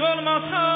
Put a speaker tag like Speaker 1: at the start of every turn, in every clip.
Speaker 1: Sol Matar.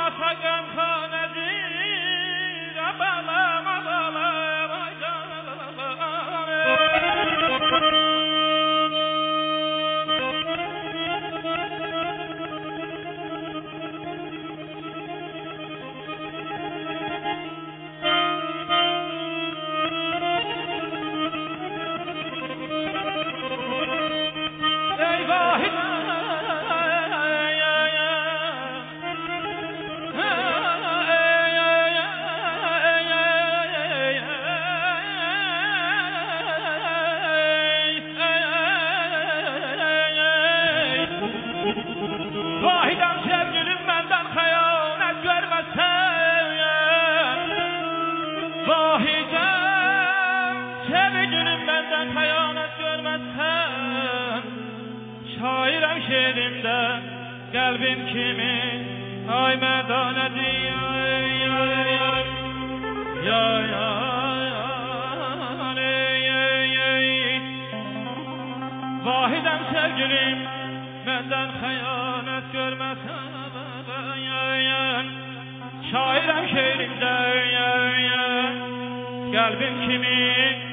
Speaker 1: مخا قام خانه hürmetten Şairem şiirimde Kalbim kimi? Ay medaneti ya ya ya Ya ya Vahidem sevgilim Menden hayanet görmesen Şairem şiirimde Kalbim kimi?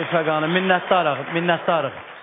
Speaker 2: İpək xanım, minnətdarıq, minnətdarıq.